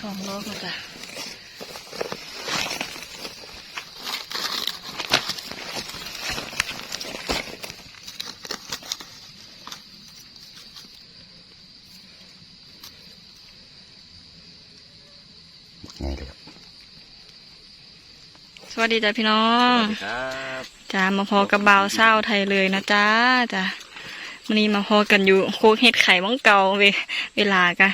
สองรอบนะจ๊ะไงเลยครับสวัสดีจ้ะพี่น้องครับจ้ามาพอกับบ่าวเศร้าวไทยเลยนะจ้าจ้ะวันนี้มาพอกันอยู่โคกเห็ดไข่บ้องเก่าเวเวลากะ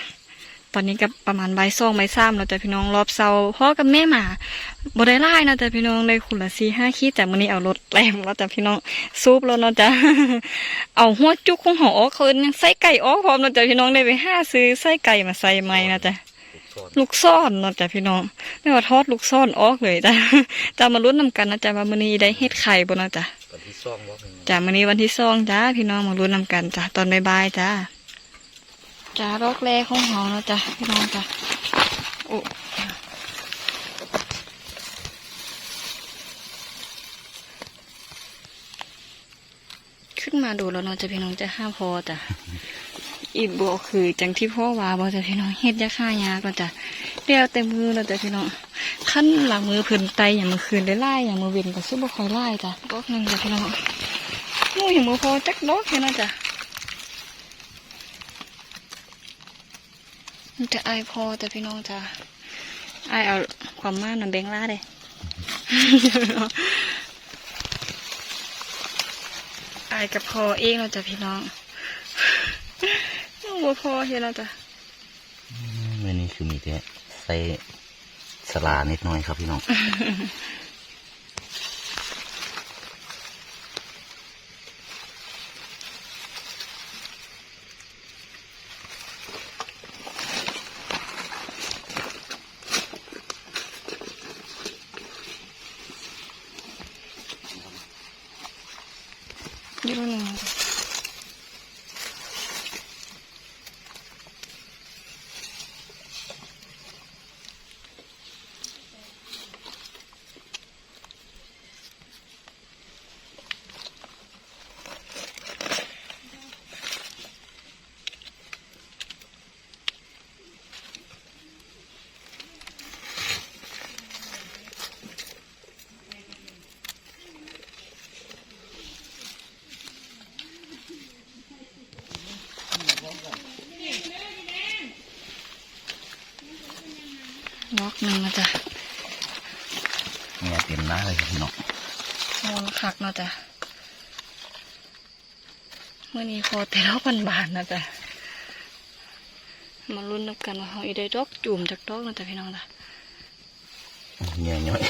ตอนนี้ก็ประมาณใบายสองใบายสามแล้วจ้ะพี่น้องรอบเศร้าพ่อกับแม่หมาบ่ได้ไล่นะจ้ะพี่น้องได้คุณละสี่ห้าขีดแต่วันนี้เอารถแรมแล้วจ้ะพี่น้องซุปแล้วเนาะจ้ะเอาหัวจุกของหอออกคืนยังใส่ไก่ออกพร้อมเนาะจ้ะพี่น้องได้ไปห้าซื้อใส่ไก่มาใส่ไหมนะจ้ะลูกซ่อนเนาะจ้ะพี่น้องไม่ว่าทอดลูกซ่อนออกเลยจ้ะจะมาลุ้นนำกันนะจ้ะว่ามื้อนี้ได้เฮ็ดไข่บ่เนาะจ้ะตอนที่ซ่องว่าเป็นไงจ้ะมื้อนี้วันที่สองจ้าพี่น้องมาลุ้นนำกันจ้ะตอนบ่ายๆจ้า จ้ารอกแรกของเฮาเนาะจ้ะพี่น้องจ้ะโอ้ขึ้นมาดูแล้วเนาะจ้ะพี่น้องจะห้าพอจ้ะอีบัวคือจังที่พ่อว่าบ่จ้ะพี่น้องเฮ็ดยาฆ่ายากเนาะจ้ะเดียวเต็มมือแล้วจ้ะพี่น้องขั้นหลังมือเพิ่นไตอย่างมือคืนได้ไล่อย่างมือเว้นก็ซื้อบ่คอยไล่จ้ะดอกหนึงจ้ะพี่น้องมูอย่างมือพอจักดอกแค่นั้นจ้ะ มันจะอายพอจ้ะพี่น้องจ้ะอายเอาความมากน่ะแบ่งล่าเด้อายกับพอเองเนาจะพี่น้องน้องบัวพอเห็นแล้วจ้ะเมื่อนี้คือมีแต่ใส่สลานิดหน่อยครับพี่น้อง ดอกหนึ่งนะจ้ะเนี่ยเต็มหน้าเลยครับพี่น้องมอนคักเนาะจ้ะเมื่อนี้พอแต่ละพันบาทนะจ๊ะมาลุ้นนับกันว่าเขาอีได้ดอกจุ่มจากดอกนะจ๊ะพี่น้องจ้ะเนี่ยย่อย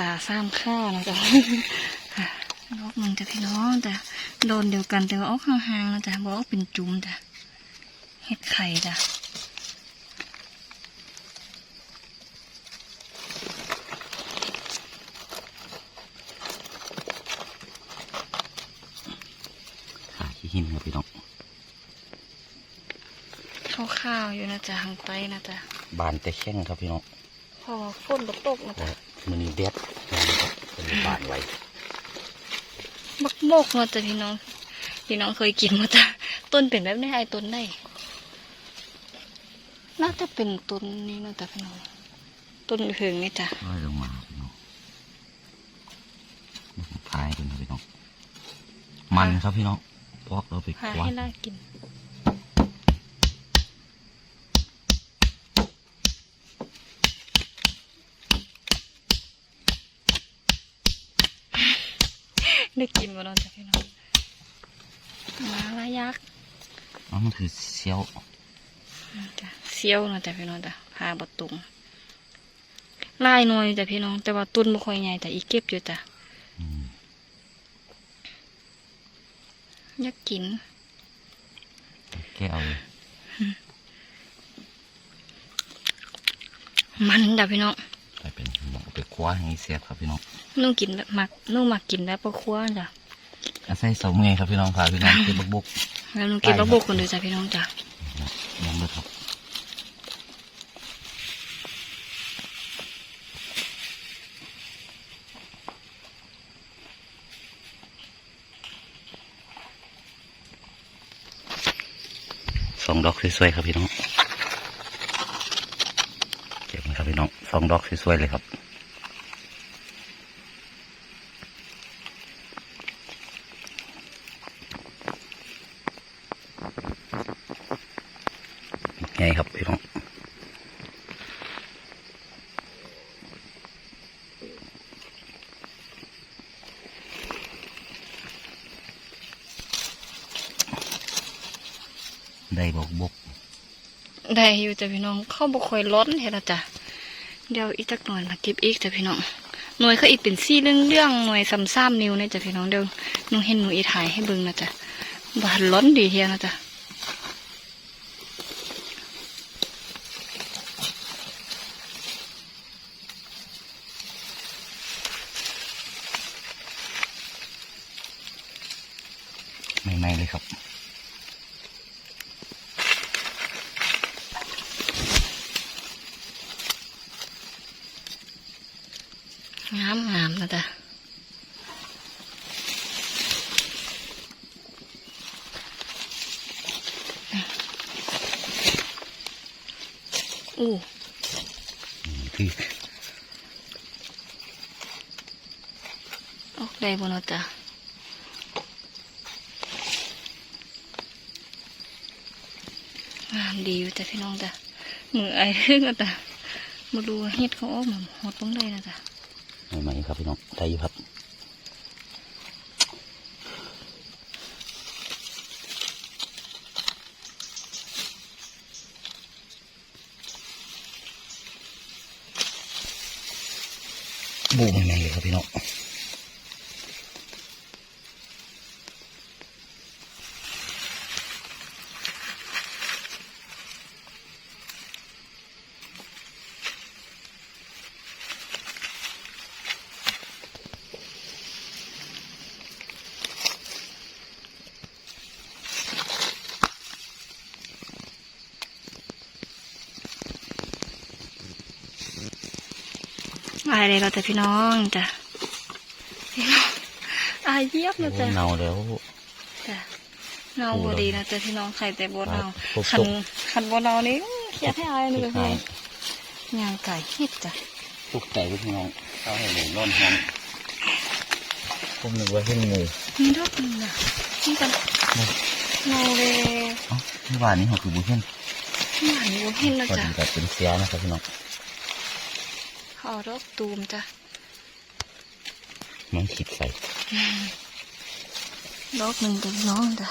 กับตาซ้ำข้านะจ๊ะดอกหนึ่งจ้ะพี่น้องจ้ะโดนเดียวกันแต่ว่าออกห่างๆนะจ๊ะบอกว่าเป็นจุ่มจ้ะเห็ดไข่จ้ะขาขี้หินครับพี่น้องข้าวๆอยู่นะจ๊ะทางใต้นะจ๊ะบานแต่แข้งครับพี่น้องพอฝนตกๆนะแต่จ๊ะ มือนี้แดดนะครับเป็นบานไว้บักโมกเนาะจ้ะพี่น้อง พี่น้องเคยกินมาจ้ะต้นเป็นแบบนี้ไอ้ต้นได้น่าจะเป็นต้นนี้เนาะจ้ะพี่น้องต้นเพิงนี่จ้ะร้อยลงมาพี่น้องพายกันครับพี่น้อง มันครับพี่น้องพอกเราไปหาคว้าให้น่ากิน ได้กินมาแล้วจ้ะพี่น้องมาละยักษ์อ๋อมันคือเซียวจ้ะเซี่ยวเนาะจ้ะพี่น้องจ้ะพาบตุงลายหน่อยจ้ะพี่น้อง แต่ว่าต้นบ่ค่อยใหญ่แต่อีเก็บอยู่จ้ะอืมอยากกินแก้วเลยมันจ้ะพี่น้อง ไปเป็นหมอกไปคว้าให้เสียบครับพี่น้องนุ่งกินแบบมักนุ่งมักกินแล้วปะคว้าจ้ะอาศัยสมไงครับพี่น้องพาพี่น้องเก็บบักบุกแล้วนุ่งกินบักบุกคนเดียวจ้ะพี่น้องจ้ะยังไม่ครับสองดอกสวยๆครับพี่น้อง สองดอกสวยๆเลยครับไงครับพี่น้องได้บกบกได้อยู่จ้ะพี่น้องเข้าบ่ค่อยร้อนเฮ็ดละจ้ะ เดี๋ยวอีกจักหน่อยมาเก็บอีกจ้ะพี่น้องหน่วยเขาอีกเป็นซี่เรื่องเรื่องหน่วยซ้ำซ้ำนิ้วเนี่ยจ้ะพี่น้องเดี๋ยวหนูเห็นหนูอีถ่ายให้เบิ่งนะจ้ะบานร้อนดีเฮียนะจ้ะไม่ไม่เลยครับ งามงาม นะจ๊ะอู้ที่ออกได้บนจ้ะงามดีอยู่จ้ะพี่น้องจ้ะมือไอ้เรื่องอะจ้ะมาดูเฮ็ดเขาออกมาหดลงได้นะจ๊ะ ไม่ไม่ครับพี่น้องได้อยู่ครับบูม่ไม่เลยครับพี่น้อง มาเลยเราแต่พี่น้องจ้ะพี่น้องอายเยียบนะโอ้จ๊ะเนาแล้วจ้ะเนาบดีนะจ๊ะพี่น้องใครแต่บเนาครับขันปุ๊บขันบเนานี่เครียดให้อายเลยใช่พี่ยางไก่เฮ็ดจ้ะตกใจพี่น้องเข้าให้หนูร้อนหอมผมนึกว่าเห็นงูนี่ดอกหนึงน่ะนี่กันเนาเลยเอ้าที่ว่านี้เขาคือบุเห็นหมันบ่เห็นนะพอจ๊ะดีกับเป็นเสียนะครับพี่น้อง เขาเอาดอกตูมจ้ะมันขีดใส่ดอกหนึ่งกับน้องจ้ะ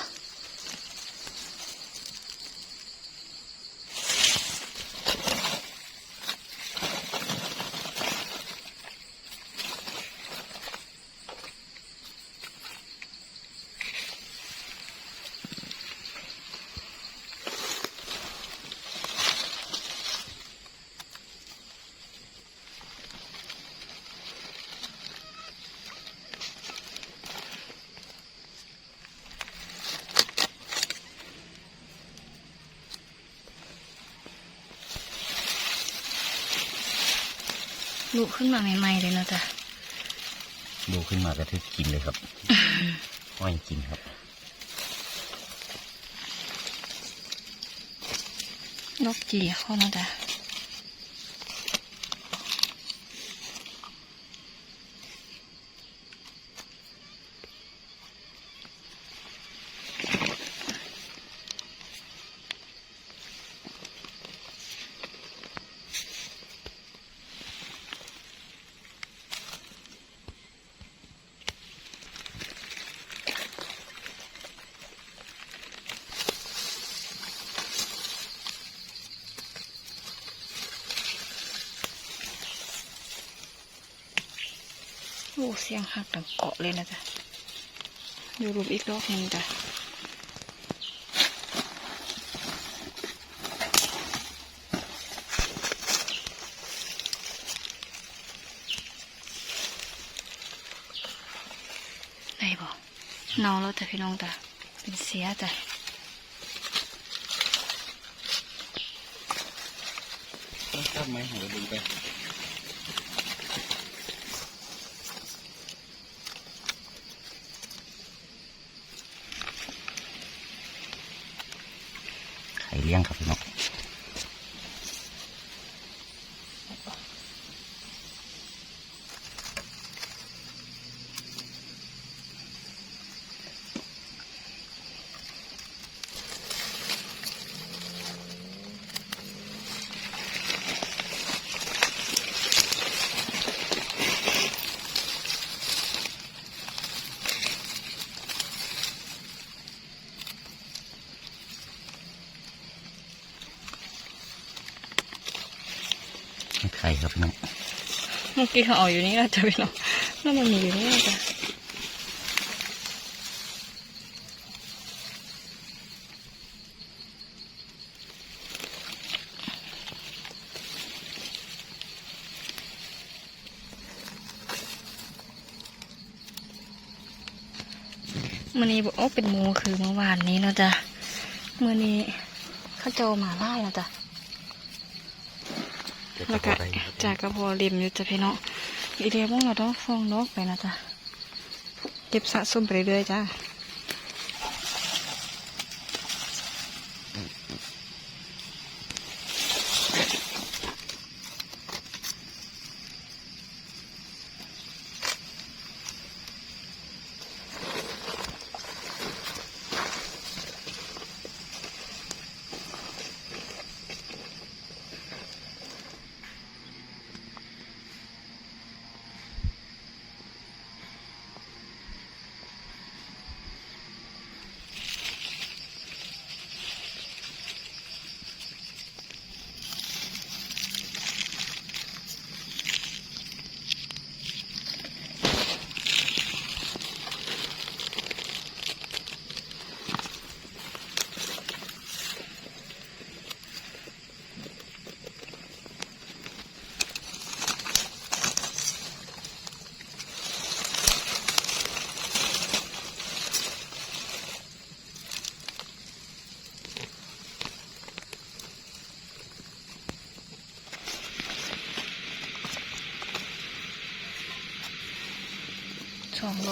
ลุกขึ้นมาใหม่ๆเลยนะจ๊ะดูขึ้นมาก็ทึกกินเลยครับห้อยกินครับดอกจีเข้านะจ๊ะ โอ้เสียงหักดังเกาะเลยนะจ๊ะดูรูปอีกดอกหนึ่งจ้ะไหนบอกเนาแล้วจ้ะพี่น้องจ้ะเป็นเสียจ้ะชอบไหมหัวดึงไป เลี้ยงครับพี่น้อง ไข่ครับพี่น้องเมื่อกี้เขาเอาอยู่นี่แล้วจ้ะพี่น้องแล้วมันมีอยู่นี่แล้วจ้ะมื่อนี้โอ้เป็นมูคือเมื่อวานนี้เนาะจ๊ะมื่อนี้เข้าเจ้าหมาล่าเนาะจ๊ะ แล้จะวพก็อได้ครับจากกระเพาะเลียมอยู่จ้ะพี่น้องอีเดียพวกเราต้องฟองนกไปนะจ๊ะเก็บสะสมไปเรื่อยๆจ้ะ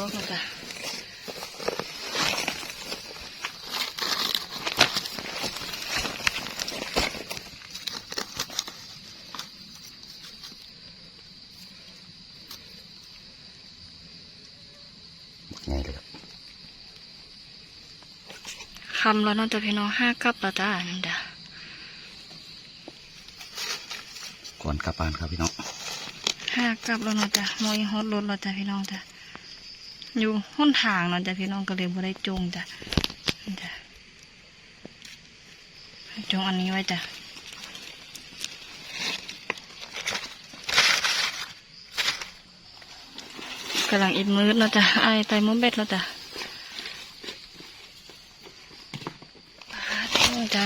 สองรอบนะจ๊ะไงเลยครับคำแล้วเนาะจ๊ะพี่น้องห้ากับแล้วจ้ะนั่นจ้ะก่อนกลับบ้านครับพี่น้องห้ากับแล้วเนาะจ๊ะมอยฮอตรถแล้วจ้ะพี่น้องจ้ะ อยู่ห้นทางเนาะจ้ะพี่น้องก็เลยบ่ได้จงจ้ะนั่นจ้ะจงอันนี้ไว้จ้ะกำลังอิดมืดแล้วจ้ะไอายไตมือเบ็ดแล้วจ้ะปาดโอ้จ้ะ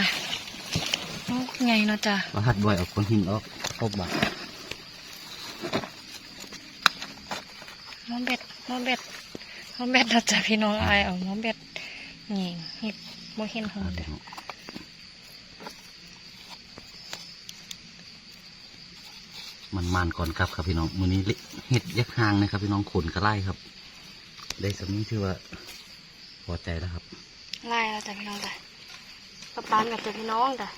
โอ้ไงเนาะจ้ะว่าหัดบ่อยเอาคนหินออกครบบ่มือเบ็ดมือเบ็ด มือเบ็ดแล้วจ้ะพี่น้องไอายเอามือเบ็ดนี่เห็ดบ่เห็นหงจ้ะมันมันก่อนครับครับพี่น้องมือนี้เห็ดยักษ์หางนะครับ พี่น้องขนกระไล่ครับ ได้สำนี้ถือว่าพอใจแล้วครับไล่แล้วจ้ะพี่น้องจ้ะกระปานกับจ้ะพี่น้องจ้ะ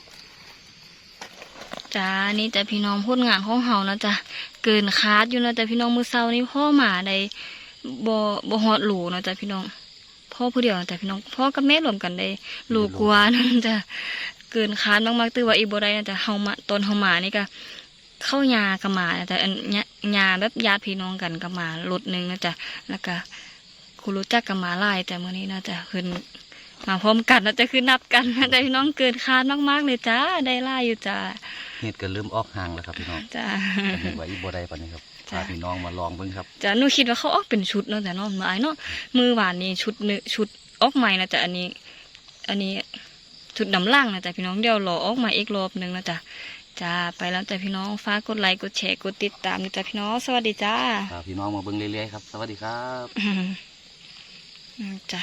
จ้านี่จ้ะพี่น้องพูดงานของเฮานะจ้ะเกินคาดอยู่นะจ้ะพี่น้องมือเศร้านี่พ่อหมาได้ บ่บ่ฮอดหลูเนาะจ้ะพี่น้องพ่อผู้เดียวนะจ้ะพี่น้องพ่อกับแม่รวมกันได้หลูกว่านั่นจ้ะเกินคาดมากๆตื้อว่าอีบ่ได้นะจ้ะเฮามาตอนเฮามานี่ก็เข้ายากับหมานะจ้ะอันยายาแบบญาติพี่น้องกันกับหมารถหนึงนะจ้ะแล้วก็คุณรู้จักกับหมาหลายแต่มื้อนี้นะจ้ะขึ้นมาพร้อมกันนะจะคือนับกันนะแต่พี่น้องเกินคาดมากๆเลยจ้าได้ล่าอยู่จ้าเห็ดก็เริ่มออกห่างแล้วครับพี่น้องจ้าแต่นึกว่าอีโบได้ปะนี่ครับจ้ะ พาพี่น้องมาลองเบิ่งครับจ้าหนูคิดว่าเขาออกเป็นชุดเนาะแต่เนาะมาไอ้เนาะมือหวานนี่ชุดเนื้อชุดออกใหม่นะจ๊ะอันนี้ อันนี้ชุดดำล่างนะจ๊ะพี่น้องเดี๋ยวรอออกมาอีกรอบหนึ่งนะจ๊ะจ้าไปแล้วจ้ะพี่น้องฝากกดไลค์กดแชร์กดติดตามนะจ๊ะพี่น้อง สวัสดีจ้าพาพี่น้องมาเบิ่งเรื่อยๆครับ สวัสดีครับอืมอืมจ้ะ